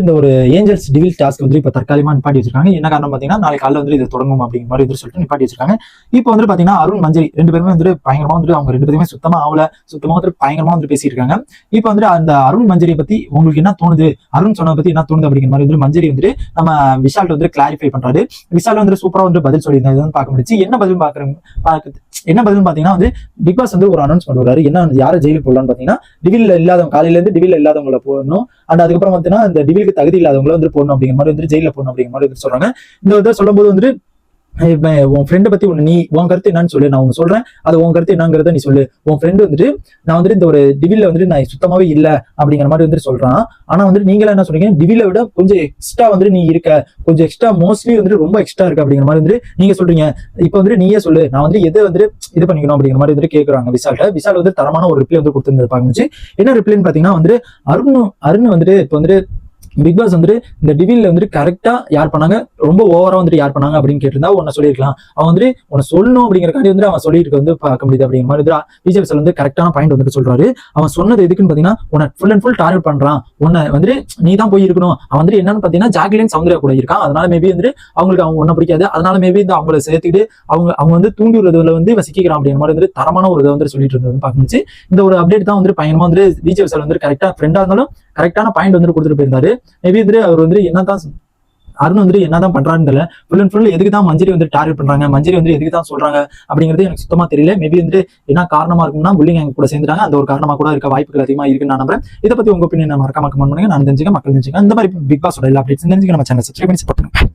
இந்த ஒரு Angeles டிவில் task வந்து இப்போ தற்காலிகமாக நிப்பாட்டி வச்சிருக்காங்க. என்ன காரணம் பார்த்தீங்கன்னா நாளைக்கு காலையில் வந்து இது தொடங்கும் அப்படிங்கிற மாதிரி வந்து சொல்லிட்டு நிப்பாட்டி வச்சிருக்காங்க. இப்போ வந்து பார்த்தீங்கன்னா அருண் மஞ்சரி ரெண்டு பேருமே வந்து பயங்கரமா வந்து அவங்க ரெண்டு பேருமே சுத்தமா ஆகல. சுத்தமா வந்து பயங்கரமா வந்து பேசியிருக்காங்க. இப்போ வந்து அந்த அருண் மஞ்சரியை பத்தி உங்களுக்கு என்ன தோணுது? அருண் சொன்னதை பத்தி என்ன தோணுது அப்படிங்கிற மாதிரி வந்து மஞ்சரி வந்துட்டு நம்ம விஷால் வந்து கிளாரிஃபை பண்றாரு. விஷால் வந்து சூப்பரா வந்து பதில் சொல்லியிருந்தாரு. பார்க்க முடிச்சு என்ன பதில் பாக்குறேன் பார்க்குது என்ன பதில் பாத்தீங்கன்னா வந்து பிக் பாஸ் வந்து ஒரு அனௌன்ஸ் பண்ணுறாரு என்ன யாரை ஜெயிலுக்கு போடலாம்னு பாத்தீங்கன்னா டிவில இல்லாதவங்க காலையில இருந்து டிவில்ல இல்லாதவங்கள போடணும். அண்ட் அதுக்கப்புறம் பார்த்தீங்கன்னா இந்த உங்களுக்கு தகுதி இல்லாதவங்கள வந்து போடணும் அப்படிங்கிற மாதிரி வந்து ஜெயில போடணும் அப்படிங்கிற மாதிரி வந்து சொல்றாங்க. இந்த இதை சொல்லும்போது வந்து உன் ஃப்ரெண்டை பத்தி ஒண்ணு நீ உன் கருத்து என்னன்னு சொல்லு. நான் ஒன்னு சொல்றேன். அது உன் கருத்து என்னங்கிறத நீ சொல்லு. உன் ஃப்ரெண்டு வந்துட்டு நான் வந்துட்டு இந்த ஒரு டிவில வந்துட்டு நான் சுத்தமாவே இல்ல அப்படிங்கிற மாதிரி வந்துட்டு சொல்றான். ஆனா வந்துட்டு நீங்களா என்ன சொல்றீங்க? டிவில விட கொஞ்சம் எக்ஸ்ட்ரா வந்துட்டு நீ இருக்க. கொஞ்சம் எக்ஸ்ட்ரா மோஸ்ட்லி வந்துட்டு ரொம்ப எக்ஸ்ட்ரா இருக்கு அப்படிங்கிற மாதிரி வந்துட்டு நீங்க சொல்றீங்க. இப்போ வந்துட்டு நீயே சொல்லு. நான் வந்து எதை வந்துட்டு இது பண்ணிக்கணும் அப்படிங்கிற மாதிரி வந்துட்டு கேக்குறாங்க விசால்ட்ட. விசால் வந்து தரமான ஒரு ரிப்ளை வந்து கொடுத்துருந்தது பாக்குச்சு என்ன ரிப்ளைன்னு பாத்தீங்கன்னா வந்து அருண் அருண் வந்துட்டு இப்போ வந்துட்டு பிக் பாஸ் வந்துட்டு இந்த டிவில வந்துட்டு கரெக்டா யார் பண்ணாங்க? ரொம்ப ஓவரா வந்துட்டு யார் பண்ணாங்க அப்படின்னு கேட்டிருந்தா உன்னை சொல்லியிருக்கலாம். அவன் வந்துட்டு உன்னை சொல்லணும் அப்படிங்கிறக்காண்டி வந்து அவன் சொல்லிட்டு வந்து பார்க்க முடியுது அப்படிங்கிற மாதிரி பிஜேபி சார் வந்து கரெக்டான பாயிண்ட் வந்துட்டு சொல்றாரு. அவன் சொன்னது எதுக்குன்னு பாத்தீங்கன்னா உன்னை ஃபுல் அண்ட் ஃபுல் டார்கெட் பண்றான். உன்னை வந்துட்டு நீ தான் போய் இருக்கணும் அவன் வந்துட்டு என்னன்னு பாத்தீங்கன்னா ஜாக்லின் சௌந்தர்யா கூட இருக்கான். அதனால மேபி வந்துட்டு அவங்களுக்கு அவங்க ஒன்னும் பிடிக்காது. அதனால மேபி இந்த அவங்கள சேர்த்துக்கிட்டு அவங்க அவங்க வந்து தூண்டி விடுறதுல வந்து இவன் அப்படிங்கிற மாதிரி வந்துட்டு தரமான ஒரு இதை வந்து சொல்லிட்டு இருந்தது வந்து பார்க்கணுச்சு இந்த ஒரு அப்டேட் தான் வந்து பயங்கரமா வந்து பிஜேபி சார் வந்து கரெக்டா ஃப்ரெண்டா இருந்தாலும் கரெக்டான பாயிண்ட் வந்து கொடுத்துட்டு போயிருந்தாரு. மேபி வந்துட்டு அவர் வந்து என்னதான் அருண் வந்துட்டு என்னதான் பண்றான்னு தெரியல. ஃபுல் அண்ட் ஃபுல் எதுக்கு தான் மஞ்சரி வந்து டார்கெட் பண்றாங்க? மஞ்சரி வந்து எதுக்கு தான் சொல்றாங்க? அப்படிங்கிறது எனக்கு சுத்தமா தெரியல. மேபி வந்துட்டு என்ன காரணமா இருக்கும்னா புள்ளிங் எங்க கூட சேர்ந்துட்டாங்க. அந்த ஒரு காரணமா கூட இருக்க வாய்ப்புகள் அதிகமா இருக்குன்னு நான் நம்புறேன். இதை பத்தி உங்க ஒப்பீனியன் மறக்காம கமெண்ட் பண்ணுங்க. நான் தெரிஞ்சுக்க மக்கள் தெரிஞ்சுக்க இந்த மாதிரி பிக் பாஸோட எல்லா அப்டேட்ஸ் தெரிஞ்சுக்க நம்ம சேனல் சப்ஸ்கிரைப் பண்ணி சப்போர்ட் பண்ணுங்க.